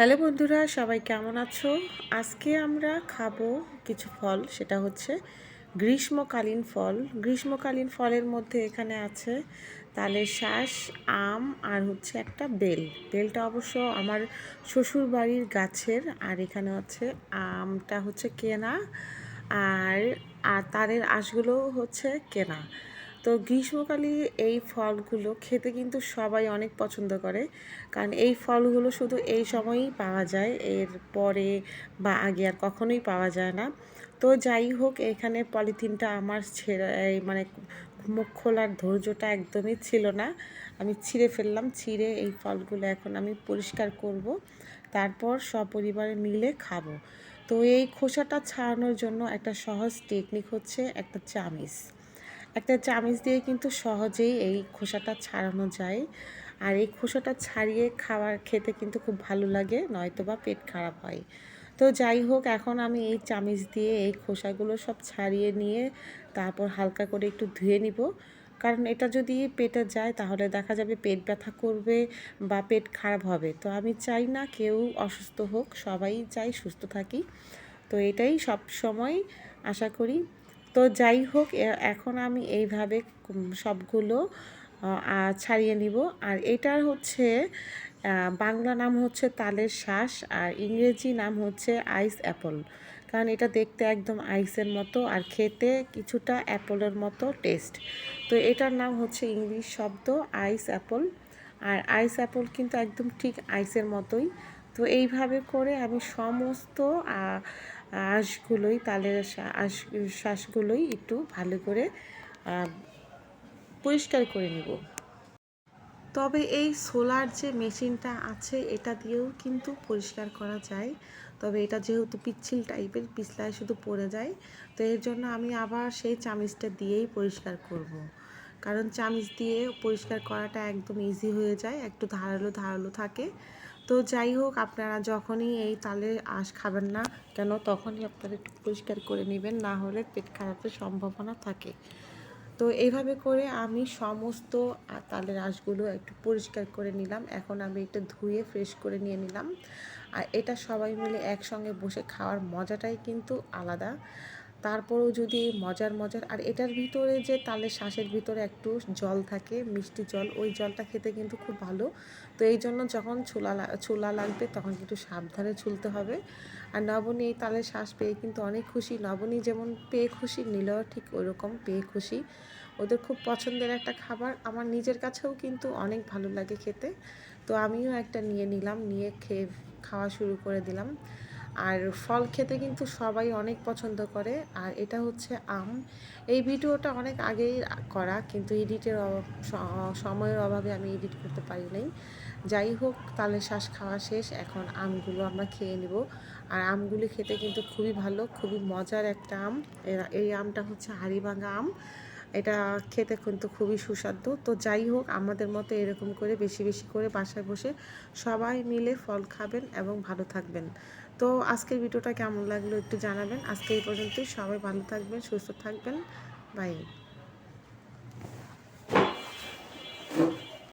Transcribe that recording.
Hello বন্ধুরা, সবাই কেমন আছো? আজকে আমরা খাব কিছু ফল, সেটা হচ্ছে গ্রীষ্মকালীন ফল। গ্রীষ্মকালীন ফলের মধ্যে এখানে আছে তালের শ্বাস আম আর হচ্ছে একটা বেল। বেলটা অবশ্য আমার শ্বশুর বাড়ির গাছের, আর এখানে হচ্ছে আমটা হচ্ছে কেনা, আর আর তারের আঁশগুলো হচ্ছে কেনা। তো গ্রীষ্মকালে এই ফলগুলো খেতে কিন্তু সবাই অনেক পছন্দ করে। কারণ এই ফলগুলো শুধু এই সময়ই পাওয়া যায়, এর পরে বা আগে আর কখনোই পাওয়া যায় না। তো যাই হোক, এখানে পলিথিনটা আমার ছেড়ে মানে মুখ খোলার ধৈর্যটা একদমই ছিল না। আমি ছিঁড়ে ফেললাম, ছিঁড়ে এই ফলগুলো এখন আমি পরিষ্কার করব, তারপর সপরিবারে মিলে খাব। তো এই খোসাটা ছাড়ানোর জন্য একটা সহজ টেকনিক হচ্ছে একটা চামিচ। একটা চামিচ দিয়ে কিন্তু সহজেই এই খোসাটা ছাড়ানো যায়। আর এই খোসাটা ছাড়িয়ে খাবার খেতে কিন্তু খুব ভালো লাগে নয়তো বা পেট খারাপ হয়। তো যাই হোক, এখন আমি এই চামিচ দিয়ে এই খোসাগুলো সব ছাড়িয়ে নিয়ে তারপর হালকা করে একটু ধুয়ে নিব। কারণ এটা যদি পেটে যায় তাহলে দেখা যাবে পেট ব্যথা করবে বা পেট খারাপ হবে। তো আমি চাই না কেউ অসুস্থ হোক, সবাই চাই সুস্থ থাকি। তো এটাই সব সময় আশা করি। তো যাই হোক এখন আমি এইভাবে সবগুলো ছাড়িয়ে নিব। আর এটার হচ্ছে বাংলা নাম হচ্ছে তালের শ্বাস আর ইংরেজি নাম হচ্ছে আইস অ্যাপল। কারণ এটা দেখতে একদম আইসের মতো আর খেতে কিছুটা অ্যাপলের মতো টেস্ট। তো এটার নাম হচ্ছে ইংলিশ শব্দ আইস অ্যাপল। আর আইস অ্যাপল কিন্তু একদম ঠিক আইসের মতোই। তো এইভাবে করে আমি সমস্ত আঁশগুলোই তালের আঁশ শ্বাসগুলোই একটু ভালো করে পরিষ্কার করে নেব। তবে এই সোলার যে মেশিনটা আছে, এটা দিয়েও কিন্তু পরিষ্কার করা যায়। তবে এটা যেহেতু পিচ্ছিল টাইপের, পিছলায় শুধু পড়ে যায়, তো এর জন্য আমি আবার সেই চামিচটা দিয়েই পরিষ্কার করব। কারণ চামিচ দিয়ে পরিষ্কার করাটা একদম ইজি হয়ে যায়, একটু ধারালো ধারালো থাকে। তো যাই হোক, আপনারা যখনই এই তালের আঁশ খাবেন না কেন, তখনই আপনারা একটু পরিষ্কার করে নেবেন, না হলে পেট খারাপের সম্ভাবনা থাকে। তো এইভাবে করে আমি সমস্ত তালের আঁশগুলো একটু পরিষ্কার করে নিলাম। এখন আমি একটু ধুয়ে ফ্রেশ করে নিয়ে নিলাম। আর এটা সবাই মিলে একসঙ্গে বসে খাওয়ার মজাটাই কিন্তু আলাদা। তারপরেও যদি মজার মজার, আর এটার ভিতরে যে তালের শ্বাসের ভিতরে একটু জল থাকে, মিষ্টি জল, ওই জলটা খেতে কিন্তু খুব ভালো। তো এই জন্য যখন ছোলা ছোলা লাগবে তখন কিন্তু সাবধানে ছুলতে হবে। আর নবনী এই তালের শ্বাস পেয়ে কিন্তু অনেক খুশি। নবনী যেমন পেয়ে খুশি, নীলও ঠিক ওইরকম পেয়ে খুশি। ওদের খুব পছন্দের একটা খাবার। আমার নিজের কাছেও কিন্তু অনেক ভালো লাগে খেতে। তো আমিও একটা নিয়ে নিলাম, নিয়ে খেয়ে খাওয়া শুরু করে দিলাম। আর ফল খেতে কিন্তু সবাই অনেক পছন্দ করে। আর এটা হচ্ছে আম। এই ভিডিওটা অনেক আগেই করা, কিন্তু এডিটের সময়ের অভাবে আমি এডিট করতে পারি নাই। যাই হোক, তালে শ্বাস খাওয়া শেষ। এখন আমগুলো আমরা খেয়ে নিব। আর আমগুলি খেতে কিন্তু খুবই ভালো, খুবই মজার একটা আম। এই আমটা হচ্ছে হাড়িভাঙা আম। এটা খেতে কিন্তু খুবই সুস্বাদু। তো যাই হোক, আমাদের মতো এরকম করে বেশি বেশি করে বাসায় বসে সবাই মিলে ফল খাবেন এবং ভালো থাকবেন। তো আজকের ভিডিওটা কেমন লাগল একটু জানাবেন। আজকে এই পর্যন্তই। সবাই ভালো থাকবেন, সুস্থ থাকবেন। বাই